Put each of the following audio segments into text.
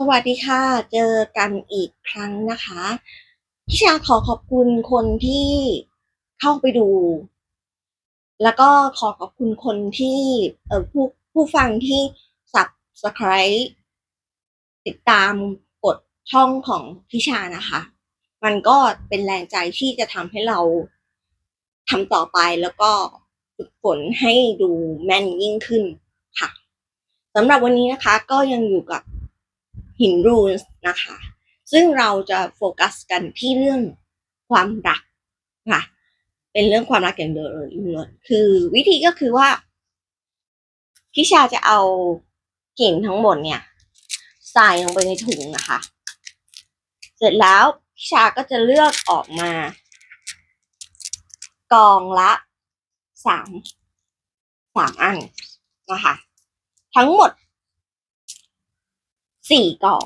สวัสดีค่ะ เจอกันอีกครั้งนะคะพี่ชาขอขอบคุณคนที่เข้าไปดู แล้วก็ขอขอบคุณคนที่เอ่อผู้ผู้ฟังที่ subscribe ติดตามกดช่องของพิชานะคะ มันก็เป็นแรงใจที่จะทำให้เราทำต่อไปแล้วก็ฝึกฝนให้ดูแม่นยิ่งขึ้นค่ะสำหรับวันนี้นะคะ ก็ยังอยู่กับ หินรูนนะคะ ซึ่งเราจะโฟกัสกันที่เรื่องความรักค่ะ เป็นเรื่องความรักอย่างเดียวเลยคือวิธีก็คือว่าพี่ชาจะเอาหินทั้งหมดเนี่ยใส่ลงไปในถุงนะคะ เสร็จแล้วพี่ชาก็จะเลือกออกมา กองละสามสามอันนะคะ ทั้งหมด สี่กล่อง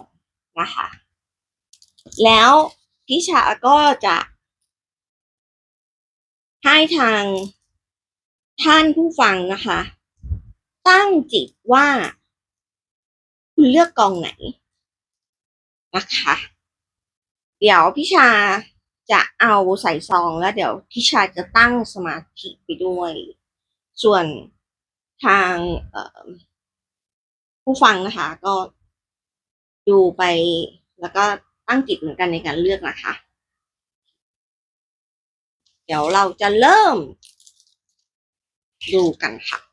นะคะ แล้วพิชาก็จะให้ทางท่านผู้ฟังนะคะ ตั้งจิตว่า คุณเลือกกองไหนนะคะ เดี๋ยวพิชาจะเอาใส่ซองแล้วเดี๋ยวพิชาจะตั้งสมาธิไปด้วย ส่วนทางผู้ฟังนะคะก็ ดูไป แล้วก็ตั้งจิตเหมือนกันในการเลือกนะคะ เดี๋ยวเราจะเริ่ม ดูกันค่ะ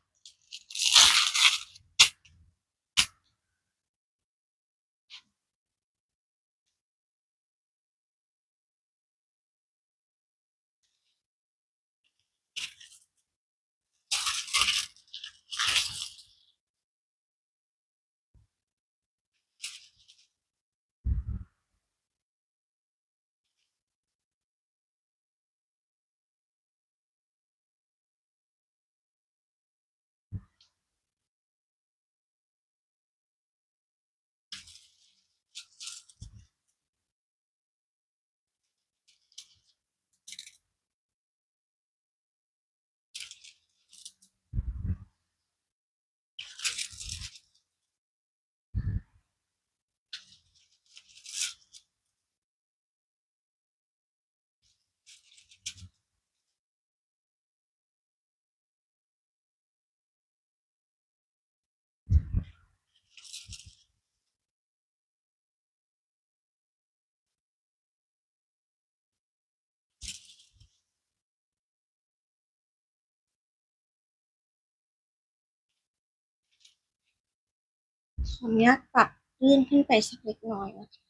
ขออนุญาตปรับลื่นขึ้นไปสักเล็กน้อยนะคะ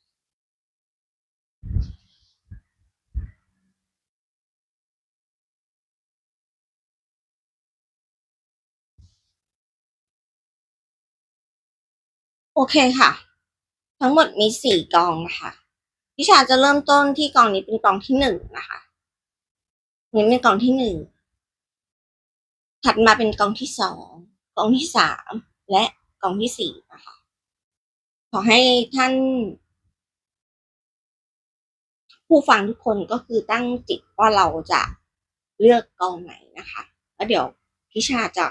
โอเคค่ะ ทั้งหมดมีสี่กองนะคะพิชาจะเริ่มต้นที่กองนี้เป็นกองที่หนึ่งนะคะนี่เป็นกองที่หนึ่งถัดมาเป็นกองที่สองกองที่สามและกองที่สี่นะคะ ขอให้ท่าน ผู้ฟังทุกคนก็คือตั้งจิตว่าเราจะเลือกกองไหนนะคะแล้วเดี๋ยวพิชาจะ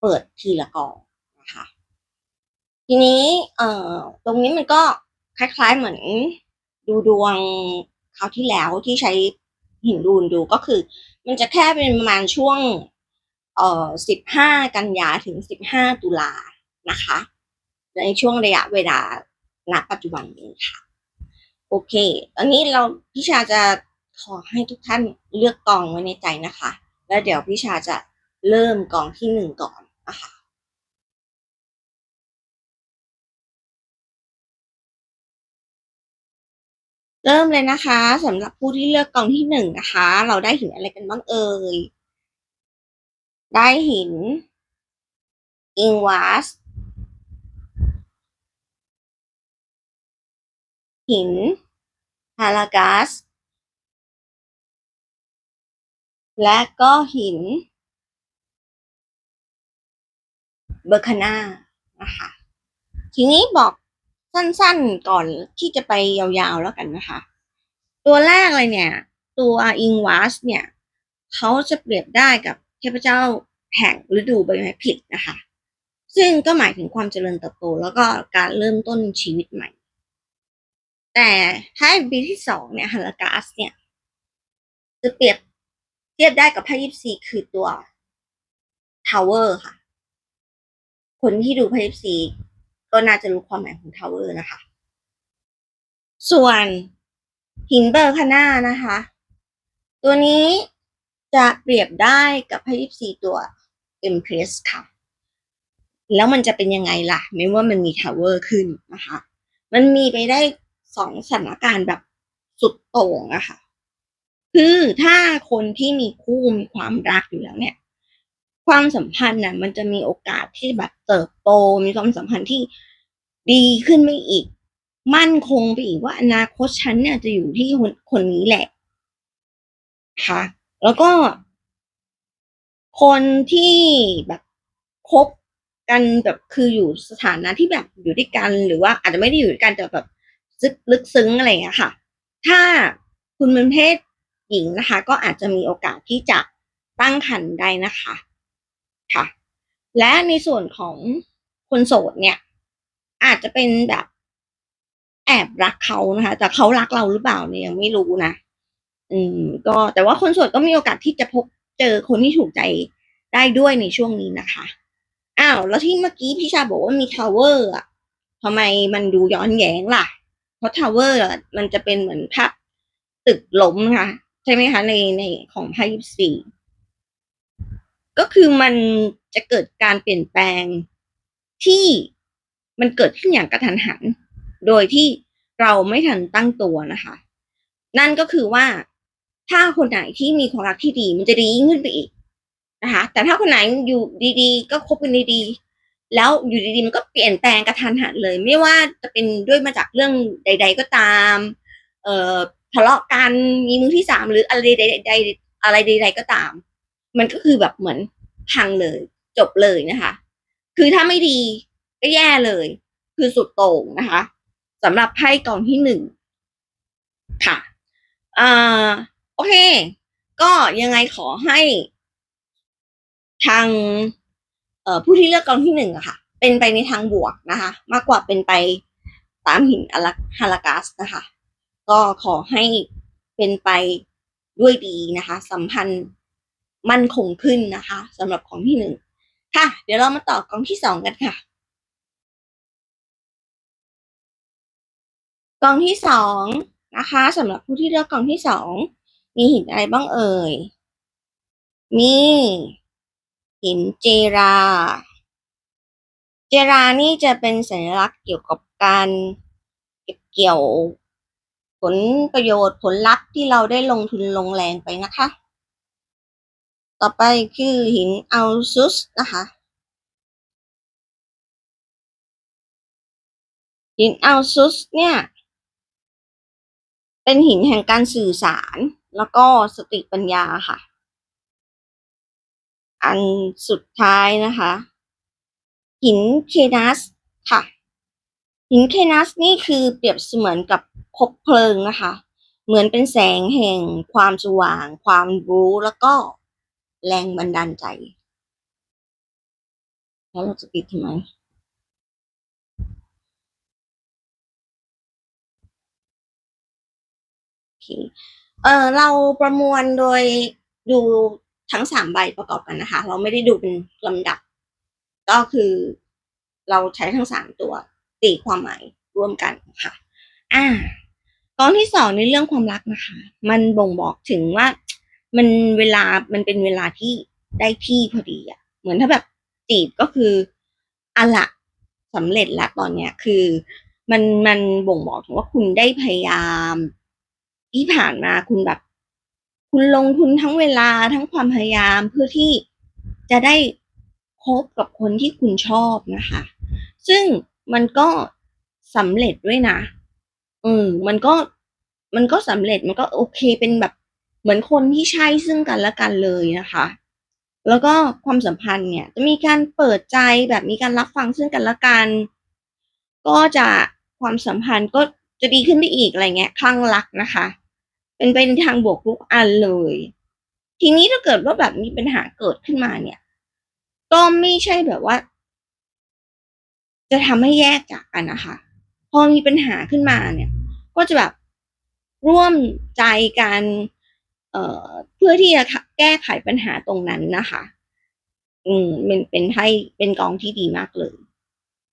เปิดทีละกองนะคะ ทีนี้เอ่อตรงนี้มันก็คล้ายๆเหมือนดูดวงคราวที่แล้วที่ใช้หินรูนดูก็คือ มันจะแค่เป็นประมาณช่วงเอ่อสิบห้ากันยาถึงสิบห้าตุลานะคะ ในช่วงระยะเวลาณปัจจุบันนี้ค่ะ โอเค ตอนนี้เราพิชาจะขอให้ทุกท่านเลือกกองไว้ในใจนะคะ แล้วเดี๋ยวพิชาจะเริ่มกองที่หนึ่งก่อนนะคะเริ่มเลยนะคะสำหรับผู้ที่เลือกกองที่หนึ่งนะคะ เราได้หินอะไรกันบ้างเอ่ยได้หินอิงวัส หินฮารากัสและก็หิน เบอร์คาน่านะคะทีนี้บอกสั้นๆก่อนที่จะไปยาวๆแล้วกันนะคะ ตัวแรกเลยเนี่ย ตัวอิงวัสเนี่ยเขาจะเปรียบได้กับเทพเจ้าแห่งฤดูใบไม้ผลินะคะ ซึ่งก็หมายถึงความเจริญเติบโตแล้วก็การเริ่มต้นชีวิตใหม่ แต่ถ้าปีที่สองเนี่ยฮาลากาสเนี่ยจะเปรียบเทียบได้กับไพ่ยิปซีคือตัวทาวเวอร์ค่ะ คนที่ดูไพ่ยิปซีก็น่าจะรู้ความหมายของทาวเวอร์นะคะ ส่วนหินเบอร์คาน่านะคะ ตัวนี้จะเปรียบได้กับไพ่ยิปซีตัว Empress ค่ะ แล้วมันจะเป็นยังไงล่ะ ไม่ว่ามันมีทาวเวอร์ขึ้นนะคะ มันมีไปได้ สองสถานการณ์แบบสุดโต่งอะค่ะ คือถ้าคนที่มีคู่มีความรักอยู่แล้วเนี่ย ความสัมพันธ์น่ะมันจะมีโอกาสที่แบบเติบโต มีความสัมพันธ์ที่ดีขึ้นไปอีก มั่นคงไปอีกว่าอนาคตฉันเนี่ยจะอยู่ที่คนคนนี้แหละค่ะแล้วก็ คนที่แบบคบกันแบบคืออยู่สถานะที่แบบอยู่ด้วยกันหรือว่าอาจจะไม่ได้อยู่ด้วยกันแต่แบบ ลึกซึ้งอะไรอย่างเงี้ยค่ะ ถ้าคุณเป็นเพศหญิงนะคะ ก็อาจจะมีโอกาสที่จะตั้งครรภ์ได้นะคะค่ะ และในส่วนของคนโสดเนี่ย อาจจะเป็นแบบแอบรักเขานะคะ แต่เขารักเราหรือเปล่าเนี่ยยังไม่รู้นะอืม ก็แต่ว่าคนโสดก็มีโอกาสที่จะพบเจอคนที่ถูกใจได้ด้วยในช่วงนี้นะคะอ้าวแล้วที่เมื่อกี้พี่ชาบอกว่ามีทาวเวอร์อะทำไมมันดูย้อนแย้งล่ะ เพราะทาวเวอร์มันจะเป็นเหมือนภาพตึกล้มนะคะใช่ไหมคะ ในในของไพ่ยิปซีก็คือมันจะเกิดการเปลี่ยนแปลงที่มันเกิดขึ้นอย่างกระทันหัน โดยที่เราไม่ทันตั้งตัวนะคะ นั่นก็คือว่าถ้าคนไหนที่มีความรักที่ดี มันจะดียิ่งขึ้นไปอีกนะคะ แต่ถ้าคนไหนอยู่ดีๆ ก็คบกันดีๆ แล้วอยู่ดีๆมันก็เปลี่ยนแปลงกระทันหันเลย ไม่ว่าจะเป็นด้วยมาจากเรื่องใด ๆ ก็ตาม เอ่อทะเลาะกันมีมือที่สามหรืออะไรใดๆอะไรใดๆก็ตาม มันก็คือแบบเหมือนพังเลย จบเลยนะคะ คือถ้าไม่ดีก็แย่เลย คือสุดโต่งนะคะสำหรับไพ่กองที่หนึ่งค่ะอ่าโอเค ก็ยังไงขอให้ทาง ผู้ที่เลือกกองที่หนึ่งอะค่ะ เป็นไปในทางบวกนะคะ มากกว่าเป็นไปตามหินอลฮาลากัสนะคะ ก็ขอให้เป็นไปด้วยดีนะคะ สัมพันธ์มั่นคงขึ้นนะคะสำหรับกองที่หนึ่งค่ะ เดี๋ยวเรามาต่อกองที่สองกันค่ะกองที่สองนะคะสำหรับผู้ที่เลือกกองที่สองมีหินอะไรบ้างเอ่ย มี หินเจรา เจรานี่จะเป็นสัญลักษณ์เกี่ยวกับการเก็บเกี่ยว ผลประโยชน์ผลลัพธ์ที่เราได้ลงทุนลงแรงไปนะคะ ต่อไปคือหินอัลซุสนะคะหินอัลซุสเนี่ย เป็นหินแห่งการสื่อสารแล้วก็สติปัญญาค่ะ อันสุดท้ายนะคะ หินเคนัสค่ะ หินเคนัสนี่คือเปรียบเสมือนกับคบเพลิงนะคะ เหมือนเป็นแสงแห่งความสว่าง ความรู้แล้วก็แรงบันดาลใจ แล้วเราจะปิดทำไมเคเออเราประมวลโดยดู ทั้งสามใบประกอบกันนะคะ เราไม่ได้ดูเป็นลำดับ ก็คือเราใช้ทั้งสามตัวตีความหมายร่วมกันค่ะ อ่ากองที่สองในเรื่องความรักนะคะ มันบ่งบอกถึงว่ามันเวลามันเป็นเวลาที่ได้ที่พอดีอะเหมือนถ้าแบบจีบก็คืออะละสำเร็จแล้วตอนเนี้ยคือ มันมันบ่งบอกถึงว่าคุณได้พยายามที่ผ่านมาคุณแบบ คุณลงทุนทั้งเวลาทั้งความพยายามเพื่อที่จะได้พบกับคนที่คุณชอบนะคะ ซึ่งมันก็สำเร็จด้วยนะเออมันก็มันก็สำเร็จมันก็โอเคเป็นแบบเหมือนคนที่ใช่ซึ่งกันและกันเลยนะคะ แล้วก็ความสัมพันธ์เนี่ย จะมีการเปิดใจแบบมีการรับฟังซึ่งกันและกัน ก็จะความสัมพันธ์ก็จะดีขึ้นไปอีกอะไรเงี้ยคลั่งรักนะคะ เป็นไปในทางบวกทุกอันเลย ทีนี้ถ้าเกิดว่าแบบมีปัญหาเกิดขึ้นมาเนี่ย ก็ไม่ใช่แบบว่า จะทำให้แยกจากกันนะคะ พอมีปัญหาขึ้นมาเนี่ย ก็จะแบบร่วมใจกันเอ่อเพื่อที่จะแก้ไขปัญหาตรงนั้นนะคะ อืมเป็นเป็นให้เป็นกองที่ดีมากเลย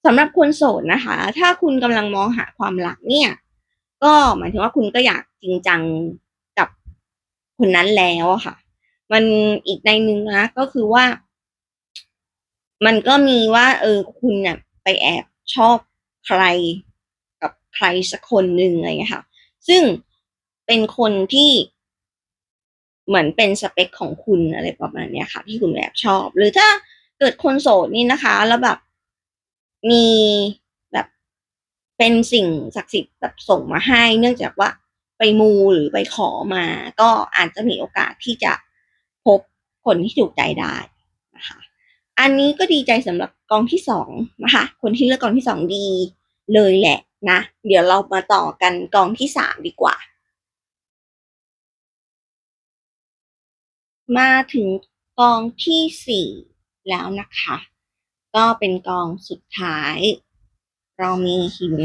สำหรับคนโสดนะคะ ถ้าคุณกำลังมองหาความรักเนี่ย ก็หมายถึงว่าคุณก็อยากจริงจังกับคนนั้นแล้วค่ะ มันอีกในนึงนะก็คือว่า มันก็มีว่า เออคุณเนี่ยไปแอบชอบใครกับใครสักคนหนึ่งอะไรเงี้ยค่ะ ซึ่งเป็นคนที่เหมือนเป็นสเปคของคุณอะไรประมาณเนี้ยค่ะ ที่คุณแอบชอบ หรือถ้าเกิดคนโสดนี่นะคะ แล้วแบบมี เป็นสิ่งศักดิ์สิทธิ์แบบส่งมาให้ เนื่องจากว่าไปมูหรือไปขอมา ก็อาจจะมีโอกาสที่จะพบคนที่ถูกใจได้นะคะอันนี้ก็ดีใจสำหรับกองที่สองนะคะคนที่เลือกกองที่สองดีเลยแหละนะเดี๋ยวเรามาต่อกันกองที่สามดีกว่า มาถึงกองที่สี่แล้วนะคะ ก็เป็นกองสุดท้าย เรามีหิน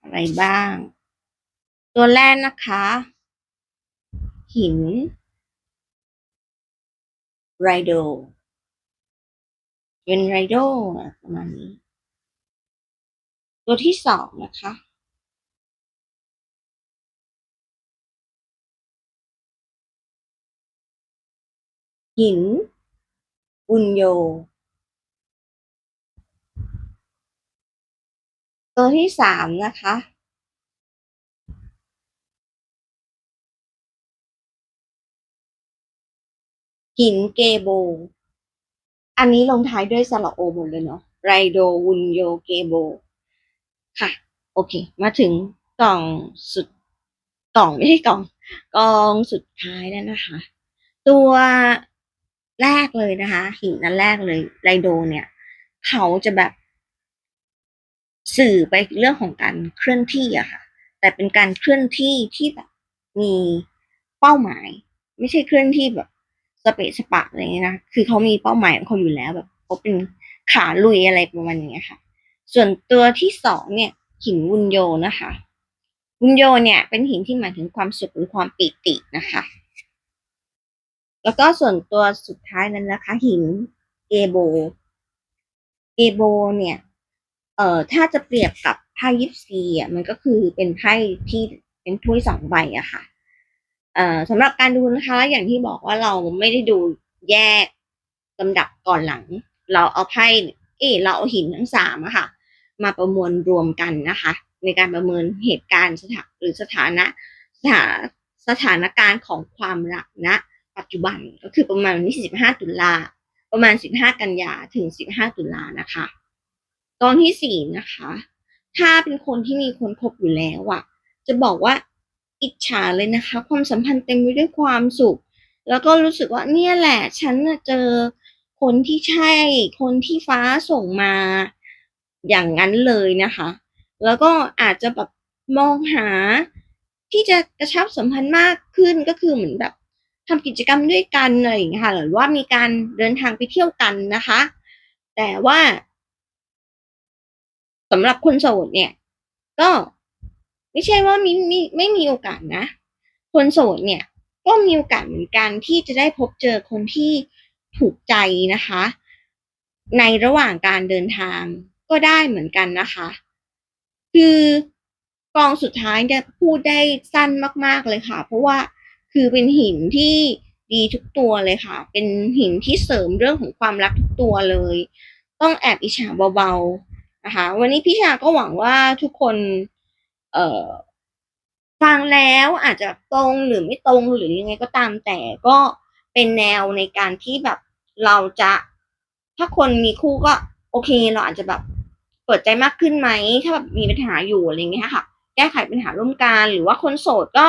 อะไรบ้าง ตัวแรกนะคะ หินไรโดเป็นไรโดประมาณนี้ ตัวที่สองนะคะ หินบุญโย ตัวที่สามนะคะ หินเกโบ อันนี้ลงท้ายด้วยสระโอหมดเลยเนาะไรโดวุนโยเกโบ ค่ะ โอเค มาถึงกล่องสุดกล่องไม่ใช่กล่องกองสุดท้ายแล้วนะคะ ตัวแรกเลยนะคะ หินนั้นแรกเลยไรโดเนี่ย เขาจะแบบ สื่อไปเรื่องของการเคลื่อนที่อะค่ะ แต่เป็นการเคลื่อนที่ที่แบบมีเป้าหมาย ไม่ใช่เคลื่อนที่แบบสเปะสปะอะไรเงี้ยนะ คือเขามีเป้าหมายของเขาอยู่แล้วแบบเขาเป็นขาลุยอะไรประมาณนี้ค่ะ ส่วนตัวที่สองเนี่ยหินวุนโยนะคะวุนโยเนี่ยเป็นหินที่หมายถึงความสุขหรือความปิตินะคะ แล้วก็ส่วนตัวสุดท้ายนั้นนะคะ หินเกโบเกโบเนี่ย เอ่อถ้าจะเปรียบกับไพ่ยิปซีอะมันก็คือเป็นไพ่ที่เป็นถ้วยสองใบอะค่ะเอ่อสำหรับการดูนะคะ อย่างที่บอกว่าเราไม่ได้ดูแยกลำดับก่อนหลัง เราเอาไพ่เออเราเอาหินทั้งสามอะค่ะ มาประมวลรวมกันนะคะ ในการประเมินเหตุการณ์สถานหรือสถานะสถาสถานการณ์ของความรักณนะปัจจุบันก็คือประมาณวันที่15 ตุลาประมาณ 15 กันยาถึง 15 ตุลานะคะ กองที่สี่นะคะ ถ้าเป็นคนที่มีคนคบอยู่แล้วอะจะบอกว่าอิจฉาเลยนะคะ ความสัมพันธ์เต็มไปด้วยความสุข แล้วก็รู้สึกว่าเนี่ยแหละฉันเจอคนที่ใช่ คนที่ฟ้าส่งมาอย่างนั้นเลยนะคะ แล้วก็อาจจะแบบมองหาที่จะกระชับสัมพันธ์มากขึ้นก็คือเหมือนแบบทำกิจกรรมด้วยกันอะไรอย่างเงี้ยค่ะหรือว่ามีการเดินทางไปเที่ยวกันนะคะ แต่ว่า สำหรับคนโสดเนี่ย ก็ไม่ใช่ว่ามีมีไม่มีโอกาสนะ คนโสดเนี่ย ก็มีโอกาสเหมือนกันที่จะได้พบเจอคนที่ถูกใจนะคะ ในระหว่างการเดินทางก็ได้เหมือนกันนะคะ คือกองสุดท้ายเนี่ยพูดได้สั้นมาก ๆเลยค่ะ เพราะว่าคือเป็นหินที่ดีทุกตัวเลยค่ะ เป็นหินที่เสริมเรื่องของความรักทุกตัวเลย ต้องแอบอิจฉาเบาๆ นะคะวันนี้พี่ชาก็หวังว่าทุกคน เอ่อฟังแล้วอาจจะตรงหรือไม่ตรงหรือยังไงก็ตามแต่ก็เป็นแนวในการที่แบบเราจะ ถ้าคนมีคู่ก็ โอเค เราอาจจะแบบเปิดใจมากขึ้นไหม ถ้าแบบมีปัญหาอยู่อะไรเงี้ยค่ะ แก้ไขปัญหาร่วมกันหรือว่าคนโสดก็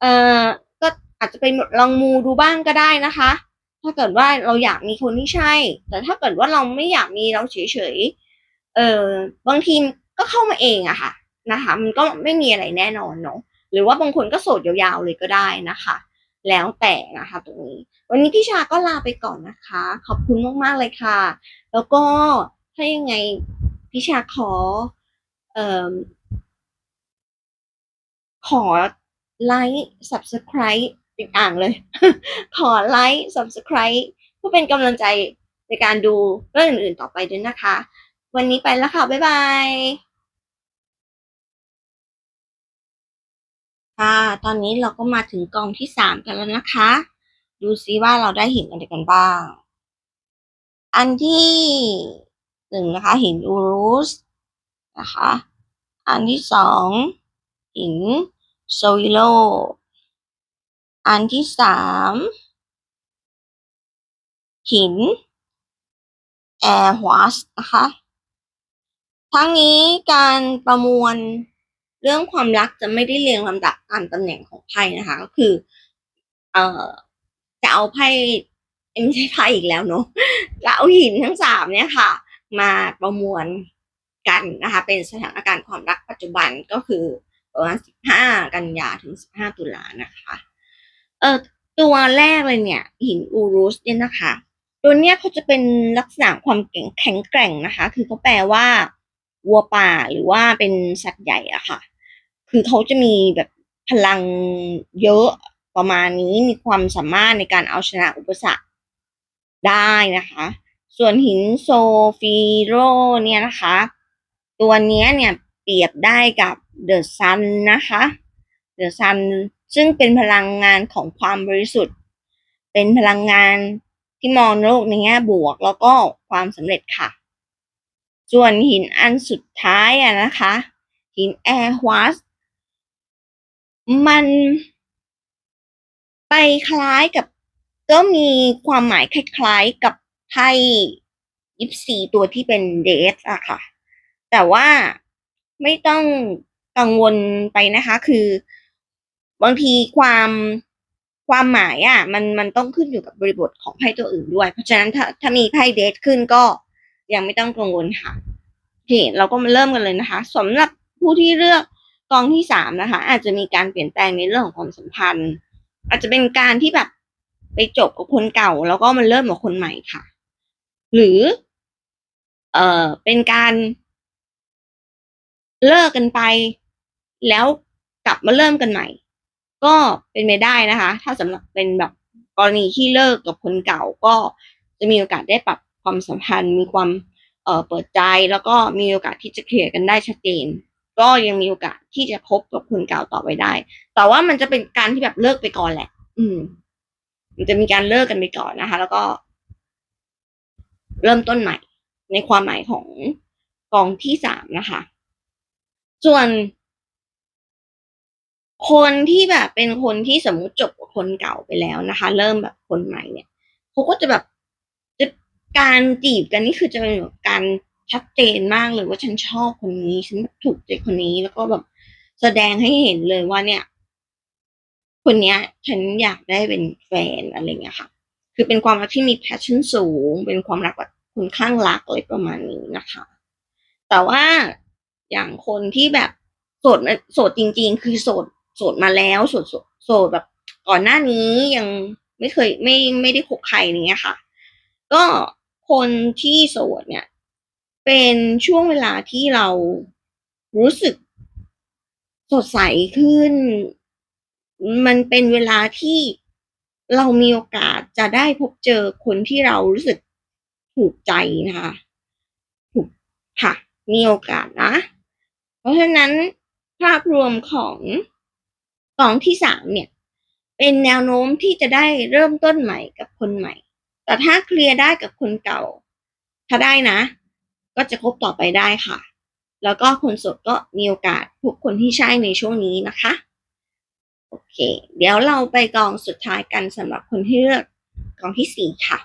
เอ่อก็อาจจะไปลองมูดูบ้างก็ได้นะคะ ถ้าเกิดว่าเราอยากมีคนที่ใช่ แต่ถ้าเกิดว่าเราไม่อยากมีเราเฉยๆ เออบางทีก็เข้ามาเองอะค่ะนะคะ มันก็ไม่มีอะไรแน่นอนเนาะหรือว่าบางคนก็โสดยาวๆเลยก็ได้นะคะ แล้วแต่นะคะตรงนี้ วันนี้พี่ชาก็ลาไปก่อนนะคะ ขอบคุณมากๆเลยค่ะ แล้วก็ถ้ายังไงพี่ชาขอเอ่อขอไลค์ subscribe ติดอ่างเลย ขอไลค์ subscribe เพื่อเป็นกำลังใจในการดูเรื่องอื่นๆต่อไปด้วยนะคะ วันนี้ไปแล้วค่ะ บ๊ายบาย ค่ะ ตอนนี้เราก็มาถึงกองที่สามกันแล้วนะคะ ดูซิว่าเราได้หินอะไรกันบ้าง อันที่หนึ่งนะคะ หินอูรุสนะคะ อันที่สองหินโซวิโล อันที่สามหินแอร์ฮวาสนะคะ ทั้งนี้การประมวลเรื่องความรักจะไม่ได้เรียงลำดับตามตำแหน่งของไพ่นะคะ ก็คือ เอ่อจะเอาไพ่ไม่ใช่ไพ่อีกแล้วเนอะจะเอาหินทั้งสามเนี่ยค่ะ มาประมวลกันนะคะ เป็นสถานการณ์ความรักปัจจุบันก็คือประมาณสิบห้ากันยาถึงสิบห้าตุลานะคะเออตัวแรกเลยเนี่ย หินอูรุสเนี่ยนะคะ ตัวเนี้ยเขาจะเป็นลักษณะความแข็งแข็งแกร่งนะคะ คือเขาแปลว่า วัวป่าหรือว่าเป็นสัตว์ใหญ่อะค่ะ คือเขาจะมีแบบพลังเยอะประมาณนี้มีความสามารถในการเอาชนะอุปสรรคได้นะคะ ส่วนหินโซฟีโรเนี่ยนะคะ ตัวเนี้ยเนี่ยเปรียบได้กับเดอะซันนะคะเดอะซันซึ่งเป็นพลังงานของความบริสุทธิ์ เป็นพลังงานที่มองโลกในแง่บวก แล้วก็ความสำเร็จค่ะ ส่วนหินอันสุดท้ายอะนะคะ หินแอร์ฮวาสมันไปคล้ายกับ ก็มีความหมายคล้ายๆกับไพ่ยิปซีตัวที่เป็นเดทอะค่ะ แต่ว่าไม่ต้องกังวลไปนะคะ คือบางทีความความหมายอะมันมันต้องขึ้นอยู่กับบริบทของไพ่ตัวอื่นด้วย เพราะฉะนั้นถ้าถ้ามีไพ่เดทขึ้นก็ ยังไม่ต้องกังวลค่ะโอเคเราก็มาเริ่มกันเลยนะคะสำหรับผู้ที่เลือกกองที่สามนะคะ อาจจะมีการเปลี่ยนแปลงในเรื่องของความสัมพันธ์ อาจจะเป็นการที่แบบไปจบกับคนเก่า แล้วก็มาเริ่มกับคนใหม่ค่ะ หรือ เอ่อเป็นการเลิกกันไป แล้วกลับมาเริ่มกันใหม่ ก็เป็นไปได้นะคะ ถ้าสำหรับเป็นแบบกรณีที่เลิกกับคนเก่าก็จะมีโอกาสได้ปรับ ความสัมพันธ์ มีความเอ่อเปิดใจแล้วก็มีโอกาสที่จะเคลียร์กันได้ชัดเจน ก็ยังมีโอกาสที่จะคบกับคนเก่าต่อไปได้ แต่ว่ามันจะเป็นการที่แบบเลิกไปก่อนแหละ อืม มันจะมีการเลิกกันไปก่อนนะคะ แล้วก็ เริ่มต้นใหม่ ในความหมายของกองที่สามนะคะ ส่วนคนที่แบบเป็นคนที่สมมุติจบกับคนเก่าไปแล้วนะคะ เริ่มแบบคนใหม่เนี่ยเขาก็จะแบบ การจีบกันนี่คือจะเป็นแบบการชัดเจนมากเลยว่าฉันชอบคนนี้ ฉันถูกใจคนนี้แล้วก็แบบแสดงให้เห็นเลยว่าเนี่ย คนเนี้ย ฉันอยากได้เป็นแฟนอะไรเงี้ยค่ะ คือเป็นความรักที่มี passion สูง เป็นความรักแบบคุณข้างรักอะไรประมาณนี้นะคะ แต่ว่าอย่างคนที่แบบโสดโสดจริง ๆ คือโสดโสดมาแล้วโสดโสดโสดแบบก่อนหน้านี้ยังไม่เคยไม่ไม่ได้คบใครเนี้ยค่ะ ก็ คนที่โสดเนี่ย เป็นช่วงเวลาที่เรารู้สึกสดใสขึ้น มันเป็นเวลาที่เรามีโอกาสจะได้พบเจอคนที่เรารู้สึกถูกใจนะคะถูกค่ะ มีโอกาสนะ เพราะฉะนั้นภาพรวมของกองที่สามเนี่ย เป็นแนวโน้มที่จะได้เริ่มต้นใหม่กับคนใหม่ แต่ถ้าเคลียร์ได้กับคนเก่า ถ้าได้นะ ก็จะคบต่อไปได้ค่ะ แล้วก็คนสดก็มีโอกาสพบคนที่ใช่ในช่วงนี้นะคะ โอเค เดี๋ยวเราไปกองสุดท้ายกันสำหรับคนที่เลือกกองที่สี่ค่ะ